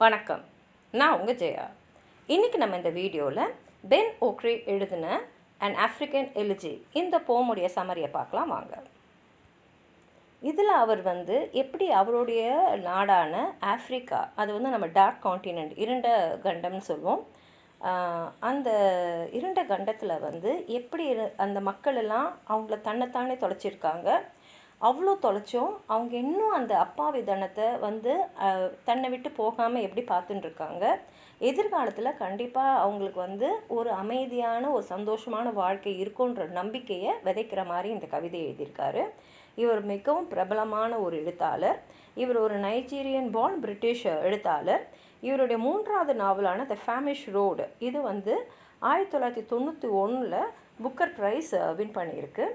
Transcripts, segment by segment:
வணக்கம். நான் உங்கள் ஜெயா. இன்றைக்கி நம்ம இந்த வீடியோவில் பென் ஓக்ரே எழுதின அண்ட் ஆஃப்ரிக்கன் எலிஜி இந்த போமுடைய சமரியை பார்க்கலாம் வாங்க. இதில் அவர் வந்து எப்படி அவருடைய நாடான ஆஃப்ரிக்கா அது வந்து நம்ம டார்க் காண்டினென்ட் இருண்ட கண்டம்னு சொல்லுவோம். அந்த இருண்ட கண்டத்தில் வந்து எப்படி இரு- அந்த மக்கள் எல்லாம் அவங்கள தன்னைத்தானே தொலைச்சிருக்காங்க? அவ்வளோ தொலைச்சும். அவங்க இன்னும் அந்த அப்பாவி தனத்தை வந்து தன்னை விட்டு போகாமல் எப்படி பார்த்துட்டுருக்காங்க. எதிர்காலத்தில் கண்டிப்பாக அவங்களுக்கு வந்து ஒரு அமைதியான ஒரு சந்தோஷமான வாழ்க்கை இருக்குன்ற நம்பிக்கையை விதைக்கிற மாதிரி இந்த கவிதை எழுதியிருக்காரு. இவர் மிகவும் பிரபலமான ஒரு எழுத்தாளர். இவர் ஒரு நைஜீரியன் born பிரிட்டிஷ் எழுத்தாளர். இவருடைய மூன்றாவது நாவலான த ஃபேமிஷ் ரோடு இது வந்து ஆயிரத்தி தொள்ளாயிரத்தி தொண்ணூற்றி ஒன்றில் புக்கர் ப்ரைஸ் வின் பண்ணியிருக்கு.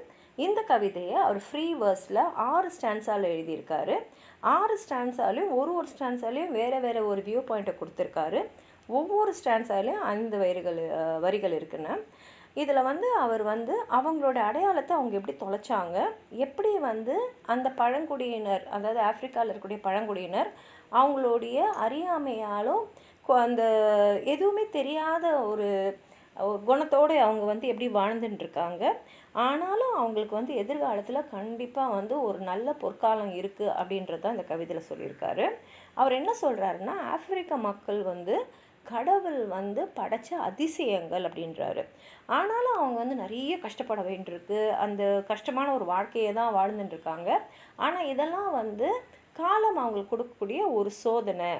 இந்த கவிதையை அவர் ஃப்ரீ வேர்ஸில் ஆறு ஸ்டான்ஸால் எழுதியிருக்காரு. ஆறு ஸ்டான்ஸாலையும் ஒரு ஒரு ஸ்டான்ஸாலையும் வேறு வேறு ஒரு வியூ பாயிண்ட்டை கொடுத்துருக்காரு. ஒவ்வொரு ஸ்டான்ஸாலையும் ஐந்து வரிகள் வரிகள் இருக்குன்னு. இதில் வந்து அவர் வந்து அவங்களோட அடையாளத்தை அவங்க எப்படி தொலைச்சாங்க எப்படி வந்து அந்த பழங்குடியினர் அதாவது ஆப்பிரிக்காவில் இருக்கக்கூடிய பழங்குடியினர் அவங்களுடைய அறியாமையாலும் அந்த எதுவுமே தெரியாத ஒரு குணத்தோடு அவங்க வந்து எப்படி வாழ்ந்துட்டுருக்காங்க ஆனாலும் அவங்களுக்கு வந்து எதிர்காலத்தில் கண்டிப்பாக வந்து ஒரு நல்ல பொற்காலம் இருக்குது அப்படின்றது தான் இந்த கவிதையில் சொல்லியிருக்காரு. அவர் என்ன சொல்கிறாருன்னா ஆப்பிரிக்க மக்கள் வந்து கடவுள் வந்து படைச்ச அதிசயங்கள் அப்படின்றாரு. ஆனாலும் அவங்க வந்து நிறைய கஷ்டப்பட வேண்டியிருக்கு. அந்த கஷ்டமான ஒரு வாழ்க்கையை தான் வாழ்ந்துட்டுருக்காங்க ஆனால் இதெல்லாம் வந்து காலம் அவங்களுக்கு கொடுக்கக்கூடிய ஒரு சோதனை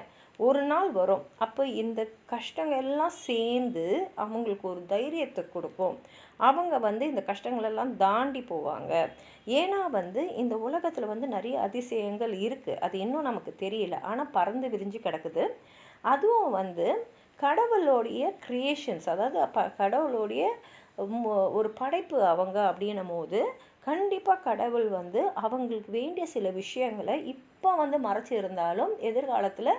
ஒரு நாள் வரும். அப்போ இந்த கஷ்டங்கள் எல்லாம் சேர்ந்து அவங்களுக்கு ஒரு தைரியத்தை கொடுக்கும். அவங்க வந்து இந்த கஷ்டங்களெல்லாம் தாண்டி போவாங்க. ஏன்னா வந்து இந்த உலகத்தில் வந்து நிறைய அதிசயங்கள் இருக்குது அது இன்னும் நமக்கு தெரியல. ஆனால் பறந்து விரிஞ்சு கிடக்குது. அதுவும் வந்து கடவுளோடைய க்ரியேஷன்ஸ் அதாவது ப கடவுளுடைய ஒரு படைப்பு அவங்க அப்படின்னும் போது கண்டிப்பாக கடவுள் வந்து அவங்களுக்கு வேண்டிய சில விஷயங்களை இப்போ வந்து மறைச்சி இருந்தாலும் எதிர்காலத்தில்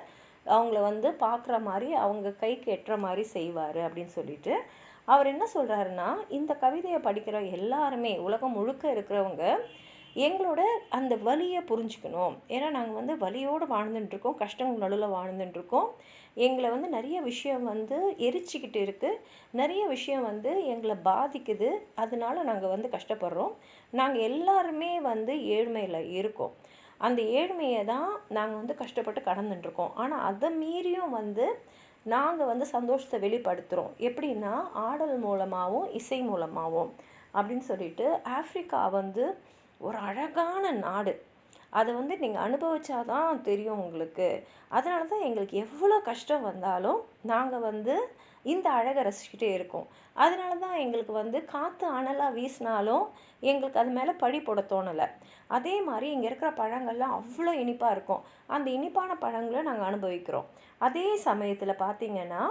அவங்கள வந்து பார்க்குற மாதிரி அவங்க கைக்கு எட்டுற மாதிரி செய்வார் அப்படின்னு சொல்லிட்டு. அவர் என்ன சொல்கிறாருன்னா இந்த கவிதையை படிக்கிற எல்லாருமே உலகம் முழுக்க இருக்கிறவங்க எங்களோட அந்த வலியை புரிஞ்சுக்கணும். ஏன்னா நாங்கள் வந்து வலியோடு வாழ்ந்துட்டுருக்கோம் கஷ்டங்கள் நடுவில் வாழ்ந்துட்டுருக்கோம். எங்களை வந்து நிறைய விஷயம் வந்து எரிச்சிக்கிட்டு இருக்குது நிறைய விஷயம் வந்து எங்களை பாதிக்குது. அதனால நாங்கள் வந்து கஷ்டப்படுறோம். நாங்கள் எல்லாருமே வந்து ஏழ்மையில் இருக்கோம். அந்த ஏழ்மையை தான் நாங்கள் வந்து கஷ்டப்பட்டு கடந்துட்டுருக்கோம். ஆனால் அதை மீறியும் வந்து நாங்கள் வந்து சந்தோஷத்தை வெளிப்படுத்துகிறோம் எப்படின்னா ஆடல் மூலமாகவும் இசை மூலமாகவும் அப்படின்னு சொல்லிட்டு ஆஃப்ரிக்கா வந்து ஒரு அழகான நாடு. அதை வந்து நீங்கள் அனுபவிச்சாதான் தெரியும் உங்களுக்கு. அதனால தான் எங்களுக்கு எவ்வளோ கஷ்டம் வந்தாலும் நாங்கள் வந்து இந்த அழகை ரசிச்சுக்கிட்டே இருக்கோம். அதனால தான் எங்களுக்கு வந்து காற்று அனலாக வீசினாலும் எங்களுக்கு அது மேலே பழி போட தோணலை. அதே மாதிரி இங்கே இருக்கிற பழங்கள்லாம் அவ்வளோ இனிப்பாக இருக்கும். அந்த இனிப்பான பழங்களை நாங்கள் அனுபவிக்கிறோம். அதே சமயத்தில் பார்த்தீங்கன்னா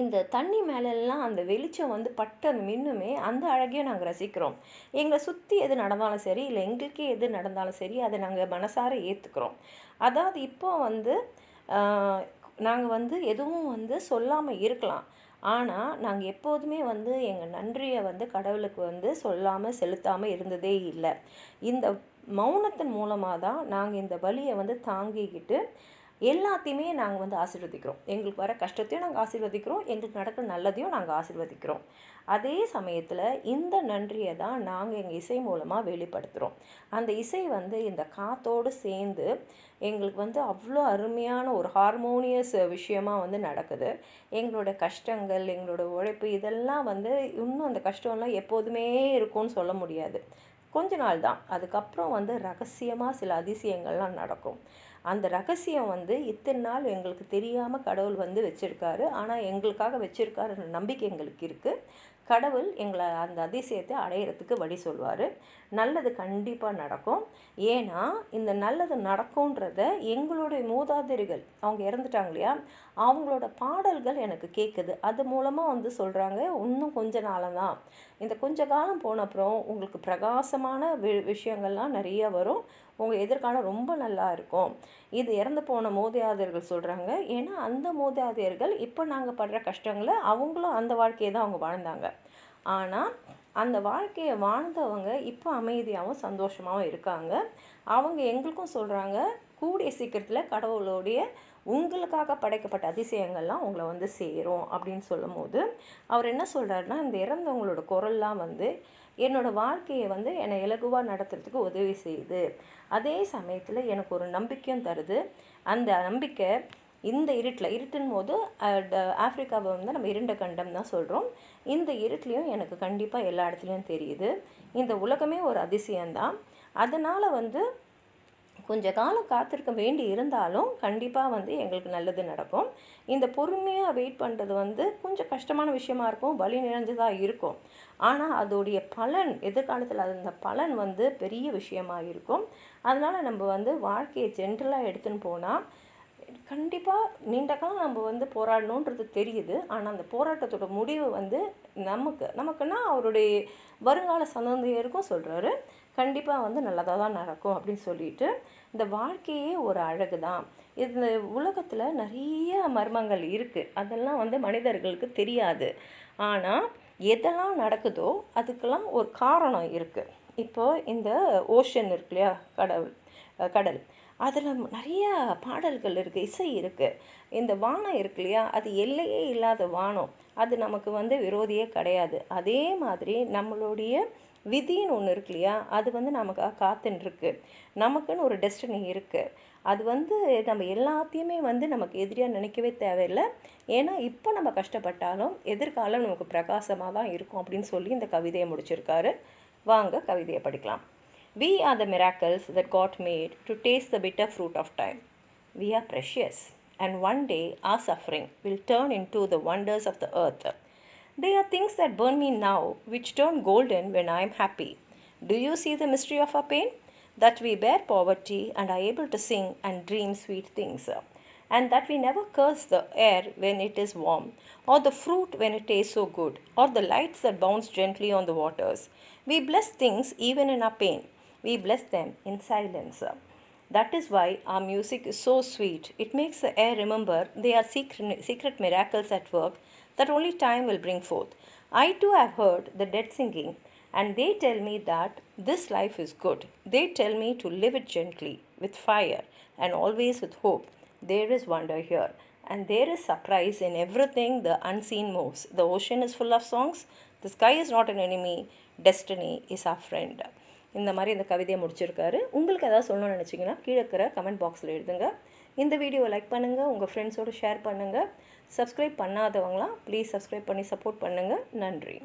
இந்த தண்ணி மேலெல்லாம் அந்த வெளிச்சம் வந்து பட்டு மின்னுமே அந்த அழகையும் நாங்கள் ரசிக்கிறோம். எங்களை சுற்றி எது நடந்தாலும் சரி இல்லை எங்களுக்கே எது நடந்தாலும் சரி அதை நாங்கள் மனசார ஏற்றுக்கிறோம் அதாவது இப்போ வந்து நாங்கள் வந்து எதுவும் வந்து சொல்லாமல் இருக்கலாம். ஆனால் நாங்கள் எப்போதுமே வந்து எங்கள் நன்றியை வந்து கடவுளுக்கு வந்து சொல்லாமல் செலுத்தாமல் இருந்ததே இல்லை. இந்த மௌனத்தின் மூலமாக தான் நாங்கள் இந்த வழியை வந்து தாங்கிக்கிட்டு எல்லாத்தையுமே நாங்கள் வந்து ஆசீர்வதிக்கிறோம். எங்களுக்கு வர கஷ்டத்தையும் நாங்கள் ஆசீர்வதிக்கிறோம். எங்களுக்கு நடக்கிற நல்லதையும் நாங்கள் ஆசீர்வதிக்கிறோம். அதே சமயத்தில் இந்த நன்றியை தான் நாங்கள் எங்கள் இசை மூலமாக வெளிப்படுத்துகிறோம் அந்த இசை வந்து இந்த காத்தோடு சேர்ந்து எங்களுக்கு வந்து அவ்வளோ அருமையான ஒரு ஹார்மோனியஸ் விஷயமாக வந்து நடக்குது. எங்களோட கஷ்டங்கள் எங்களோட உழைப்பு இதெல்லாம் வந்து இன்னும் அந்த கஷ்டம்லாம் எப்போதுமே இருக்கும்னு சொல்ல முடியாது. கொஞ்ச நாள் தான். அதுக்கப்புறம் வந்து ரகசியமாக சில அதிசயங்கள்லாம் நடக்கும். அந்த ரகசியம் வந்து இத்தனை நாள் எங்களுக்கு தெரியாமல் கடவுள் வந்து வச்சுருக்காரு. ஆனால் எங்களுக்காக வச்சுருக்காருன்ற நம்பிக்கை எங்களுக்கு இருக்குது கடவுள் எங்களை அந்த அதிசயத்தை அடையிறதுக்கு வழி சொல்வார். நல்லது கண்டிப்பாக நடக்கும். ஏன்னா இந்த நல்லது நடக்கும்ன்றத எங்களுடைய மூதாதையர்கள் அவங்க இறந்துட்டாங்க இல்லையா? அவங்களோட பாடல்கள் எனக்கு கேட்குது அது மூலமாக வந்து சொல்கிறாங்க இன்னும் கொஞ்ச நாளம் தான். இந்த கொஞ்ச காலம் போன அப்புறம் உங்களுக்கு பிரகாசமான வி விஷயங்கள்லாம் நிறைய வரும். உங்கள் எதிர்காலம் ரொம்ப நல்லா இருக்கும். இது இறந்து போன மோதியாதையர்கள் சொல்கிறாங்க ஏன்னா அந்த மோதியாதையர்கள் இப்போ நாங்கள் படுற கஷ்டங்களை அவங்களும் அந்த வாழ்க்கையை தான் அவங்க வாழ்ந்தாங்க. ஆனால் அந்த வாழ்க்கையை வாழ்ந்தவங்க இப்போ அமைதியாகவும் சந்தோஷமாகவும் இருக்காங்க. அவங்க எங்களுக்கும் சொல்கிறாங்க கூடிய சீக்கிரத்தில் கடவுளுடைய உங்களுக்காக படைக்கப்பட்ட அதிசயங்கள்லாம் உங்களை வந்து சேரும் அப்படின்னு சொல்லும் போது அவர் என்ன சொல்கிறாருன்னா இந்த இறந்தவங்களோட குரல்லாம் வந்து என்னோடய வாழ்க்கையை வந்து என்னை இலகுவாக நடத்துறதுக்கு உதவி செய்யுது. அதே சமயத்தில் எனக்கு ஒரு நம்பிக்கையும் தருது. அந்த நம்பிக்கை இந்த இருட்டில் இருட்டுன் போது ஆஃப்ரிக்காவை வந்து நம்ம இருண்ட கண்டம் தான் சொல்கிறோம் இந்த இருட்லேயும் எனக்கு கண்டிப்பாக எல்லா இடத்துலையும் தெரியுது. இந்த உலகமே ஒரு அதிசயம்தான் அதனால் வந்து கொஞ்ச காலம் காத்திருக்க வேண்டி இருந்தாலும் கண்டிப்பாக வந்து எங்களுக்கு நல்லது நடக்கும். இந்த பொறுமையாக வெயிட் பண்ணுறது வந்து கொஞ்சம் கஷ்டமான விஷயமா இருக்கும் வழி நிறைஞ்சதாக இருக்கும். ஆனால் அதோடைய பலன் எதிர்காலத்தில் அந்த பலன் வந்து பெரிய விஷயமாக இருக்கும். அதனால் நம்ம வந்து வாழ்க்கையை ஜென்ரலாக எடுத்துன்னு போனால் கண்டிப்பாக நீண்ட காலம் நம்ம வந்து போராடணுன்றது தெரியுது. ஆனால் அந்த போராட்டத்தோட முடிவு வந்து நமக்கு. நமக்குன்னா அவருடைய வருங்கால சந்ததியருக்கும் சொல்கிறாரு கண்டிப்பாக வந்து நல்லதாக தான் நடக்கும் அப்படின்னு சொல்லிட்டு இந்த வாழ்க்கையே ஒரு அழகு தான் இந்த உலகத்தில் நிறைய மர்மங்கள் இருக்குது அதெல்லாம் வந்து மனிதர்களுக்கு தெரியாது. ஆனால் எதெல்லாம் நடக்குதோ அதுக்கெல்லாம் ஒரு காரணம் இருக்குது இப்போது இந்த ஓஷன் இருக்கு இல்லையா? கடல் கடல். அதில் நிறைய பாடல்கள் இருக்குது இசை இருக்குது இந்த வானம் இருக்கு இல்லையா? அது எல்லையே இல்லாத வானம். அது நமக்கு வந்து விரோதியே கிடையாது. அதே மாதிரி நம்மளுடைய விதின்னு ஒன்று இருக்கு இல்லையா? அது வந்து நமக்காக காத்துன்ருக்கு. நமக்குன்னு ஒரு டெஸ்டினி இருக்குது அது வந்து நம்ம எல்லாத்தையுமே வந்து நமக்கு எதிரியாக நினைக்கவே தேவையில்லை. ஏன்னா இப்போ நம்ம கஷ்டப்பட்டாலும் எதிர்காலம் நமக்கு பிரகாசமாக தான் இருக்கும் அப்படின்னு சொல்லி இந்த கவிதையை முடிச்சிருக்காரு. வாங்க கவிதையை படிக்கலாம். We are the miracles that God made to taste the bitter fruit of time. We are precious, and one day our suffering will turn into the wonders of the earth. They are things that burn me now, which turn golden when I am happy. Do you see the mystery of our pain? That we bear poverty and are able to sing and dream sweet things. And that we never curse the air when it is warm, or the fruit when it tastes so good, or the lights that bounce gently on the waters. We bless things even in our pain we bless them in silence. That is why our music is so sweet. It makes the air remember they are secret, secret miracles at work that only time will bring forth. I too have heard the dead singing, and they tell me that this life is good. They tell me to live it gently, with fire, and always with hope. There is wonder here, and there is surprise in everything the unseen moves. The ocean is full of songs. The sky is not an enemy. Destiny is our friend. இந்த மாதிரி இந்த கவிதையை முடிச்சிருக்காரு. உங்களுக்கு எதாவது சொல்லணும்னு நினச்சிங்கன்னா கீழே இருக்கிற கமெண்ட் பாக்ஸில் எழுதுங்க. இந்த வீடியோவை லைக் பண்ணுங்கள் உங்கள் ஃப்ரெண்ட்ஸோடு ஷேர் பண்ணுங்கள் சப்ஸ்கிரைப் பண்ணாதவங்களாம் ப்ளீஸ் சப்ஸ்கிரைப் பண்ணி சப்போர்ட் பண்ணுங்கள் நன்றி.